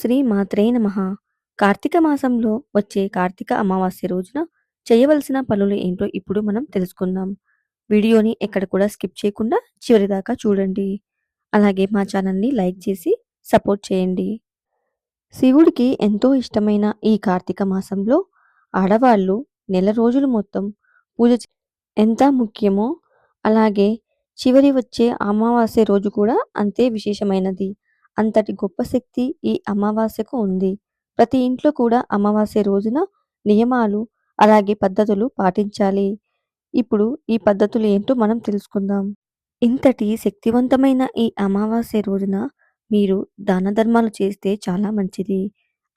శ్రీ మాత్రే నమ. కార్తీక మాసంలో వచ్చే కార్తీక అమావాస్య రోజున చేయవలసిన పనులు ఏంటో ఇప్పుడు మనం తెలుసుకుందాం. వీడియోని ఎక్కడ కూడా స్కిప్ చేయకుండా చివరి దాకా చూడండి. అలాగే మా ఛానల్ని లైక్ చేసి సపోర్ట్ చేయండి. శివుడికి ఎంతో ఇష్టమైన ఈ కార్తీక మాసంలో ఆడవాళ్ళు నెల రోజులు మొత్తం పూజ ఎంత ముఖ్యమో అలాగే చివరి వచ్చే అమావాస్య రోజు కూడా అంతే విశేషమైనది. అంతటి గొప్ప శక్తి ఈ అమావాస్యకు ఉంది. ప్రతి ఇంట్లో కూడా అమావాస్య రోజున నియమాలు అలాగే పద్ధతులు పాటించాలి. ఇప్పుడు ఈ పద్ధతులు ఏంటో మనం తెలుసుకుందాం. ఇంతటి శక్తివంతమైన ఈ అమావాస్య రోజున మీరు దాన ధర్మాలు చేస్తే చాలా మంచిది.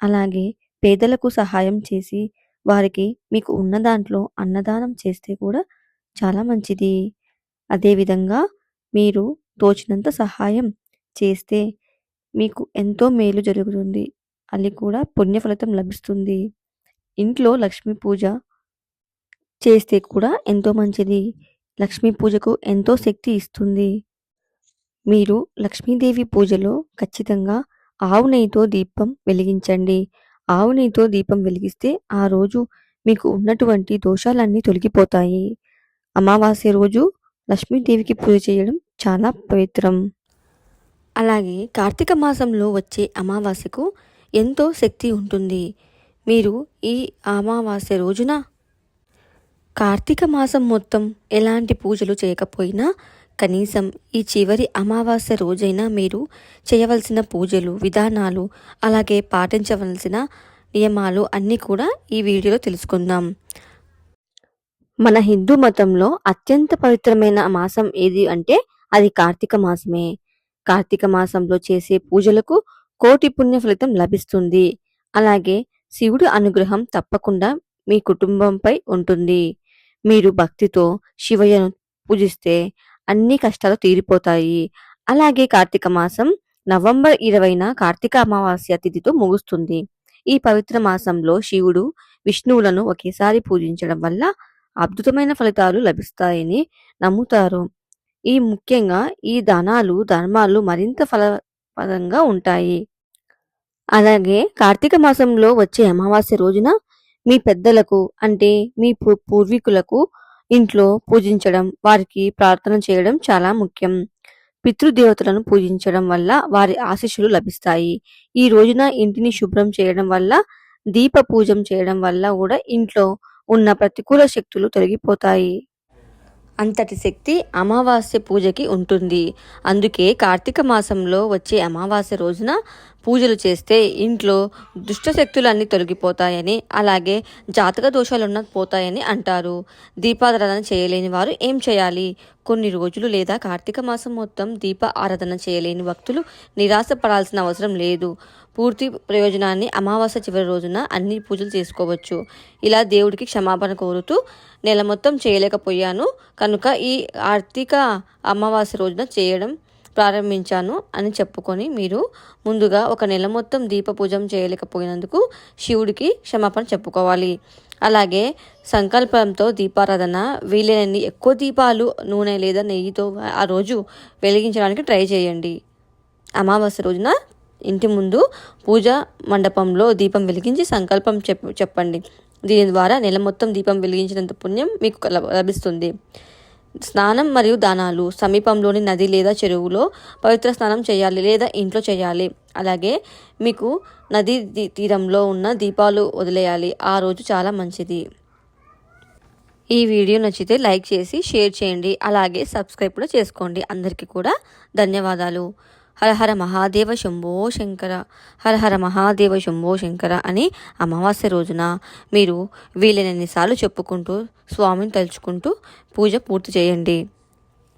అలాగే పేదలకు సహాయం చేసి వారికి మీకు ఉన్న దాంట్లో అన్నదానం చేస్తే కూడా చాలా మంచిది. అదేవిధంగా మీరు తోచినంత సహాయం చేస్తే మీకు ఎంతో మేలు జరుగుతుంది. అది కూడా పుణ్య ఫలితం లభిస్తుంది. ఇంట్లో లక్ష్మీ పూజ చేస్తే కూడా ఎంతో మంచిది. లక్ష్మీ పూజకు ఎంతో శక్తి ఇస్తుంది. మీరు లక్ష్మీదేవి పూజలో ఖచ్చితంగా ఆవు నెయ్యితో దీపం వెలిగించండి. ఆవు నెయ్యితో దీపం వెలిగిస్తే ఆ రోజు మీకు ఉన్నటువంటి దోషాలన్నీ తొలగిపోతాయి. అమావాస్య రోజు లక్ష్మీదేవికి పూజ చేయడం చాలా పవిత్రం. అలాగే కార్తీక మాసంలో వచ్చే అమావాస్యకు ఎంతో శక్తి ఉంటుంది. మీరు ఈ అమావాస్య రోజున కార్తీక మాసం మొత్తం ఎలాంటి పూజలు చేయకపోయినా కనీసం ఈ చివరి అమావాస్య రోజైనా మీరు చేయవలసిన పూజలు విధానాలు అలాగే పాటించవలసిన నియమాలు అన్నీ కూడా ఈ వీడియోలో తెలుసుకుందాం. మన హిందూ మతంలో అత్యంత పవిత్రమైన మాసం ఏది అంటే అది కార్తీక మాసమే. కార్తీక మాసంలో చేసే పూజలకు కోటి పుణ్య ఫలితం లభిస్తుంది. అలాగే శివుడు అనుగ్రహం తప్పకుండా మీ కుటుంబంపై ఉంటుంది. మీరు భక్తితో శివయ్యను పూజిస్తే అన్ని కష్టాలు తీరిపోతాయి. అలాగే కార్తీక మాసం నవంబర్ ఇరవైన కార్తీక అమావాస్య తిథితో ముగుస్తుంది. ఈ పవిత్ర మాసంలో శివుడు విష్ణువులను ఒకేసారి పూజించడం వల్ల అద్భుతమైన ఫలితాలు లభిస్తాయని నమ్ముతారు. ఈ ముఖ్యంగా ఈ దానాలు ధర్మాలు మరింత ఫలప్రదంగా ఉంటాయి. అలాగే కార్తీక మాసంలో వచ్చే అమావాస్య రోజున మీ పెద్దలకు అంటే మీ పూ- పూర్వీకులకు ఇంట్లో పూజించడం వారికి ప్రార్థన చేయడం చాలా ముఖ్యం. పితృదేవతలను పూజించడం వల్ల వారి ఆశీస్సులు లభిస్తాయి. ఈ రోజున ఇంటిని శుభ్రం చేయడం వల్ల దీప పూజం చేయడం వల్ల కూడా ఇంట్లో ఉన్న ప్రతికూల శక్తులు తొలగిపోతాయి. అంతటి శక్తి అమావాస్య పూజకి ఉంటుంది. అందుకే కార్తీక మాసంలో వచ్చే అమావాస్య రోజున పూజలు చేస్తే ఇంట్లో దుష్టశక్తులన్నీ తొలగిపోతాయని అలాగే జాతక దోషాలున్న పోతాయని అంటారు. దీపారాధన చేయలేని వారు ఏం చేయాలి? కొన్ని రోజులు లేదా కార్తీక మాసం మొత్తం దీప ఆరాధన చేయలేని భక్తులు నిరాశ పడాల్సిన అవసరం లేదు. పూర్తి ప్రయోజనాన్ని అమావాస్య చివరి రోజున అన్ని పూజలు చేసుకోవచ్చు. ఇలా దేవుడికి క్షమాపణ కోరుతూ నెల మొత్తం చేయలేకపోయాను. కనుక ఈ ఆర్థిక అమావాస్య రోజున చేయడం ప్రారంభించాను అని చెప్పుకొని మీరు ముందుగా ఒక నెల మొత్తం దీప పూజం చేయలేకపోయినందుకు శివుడికి క్షమాపణ చెప్పుకోవాలి. అలాగే సంకల్పంతో దీపారాధన వీలైనన్ని ఎక్కువ దీపాలు నూనె లేదా నెయ్యితో ఆ రోజు వెలిగించడానికి ట్రై చేయండి. అమావాస్య రోజున ఇంటి ముందు పూజ మండపంలో దీపం వెలిగించి సంకల్పం చెప్ చెప్పండి. దీని ద్వారా నెల మొత్తం దీపం వెలిగించినంత పుణ్యం మీకు లభ- లభిస్తుంది. స్నానం మరియు దానాలు సమీపంలోని నది లేదా చెరువులో పవిత్ర స్నానం చేయాలి లేదా ఇంట్లో చేయాలి. అలాగే మీకు నది తీరంలో ఉన్న దీపాలు వదిలేయాలి. ఆ రోజు చాలా మంచిది. ఈ వీడియో నచ్చితే లైక్ చేసి షేర్ చేయండి. అలాగే సబ్స్క్రైబ్ కూడా చేసుకోండి. అందరికీ కూడా ధన్యవాదాలు. హర హర మహాదేవ శంభో శంకర హర హర మహాదేవ శంభో శంకర అని అమావాస్య రోజున మీరు వీలైనన్నిసార్లు చెప్పుకుంటూ స్వామిని తలుచుకుంటూ పూజ పూర్తి చేయండి.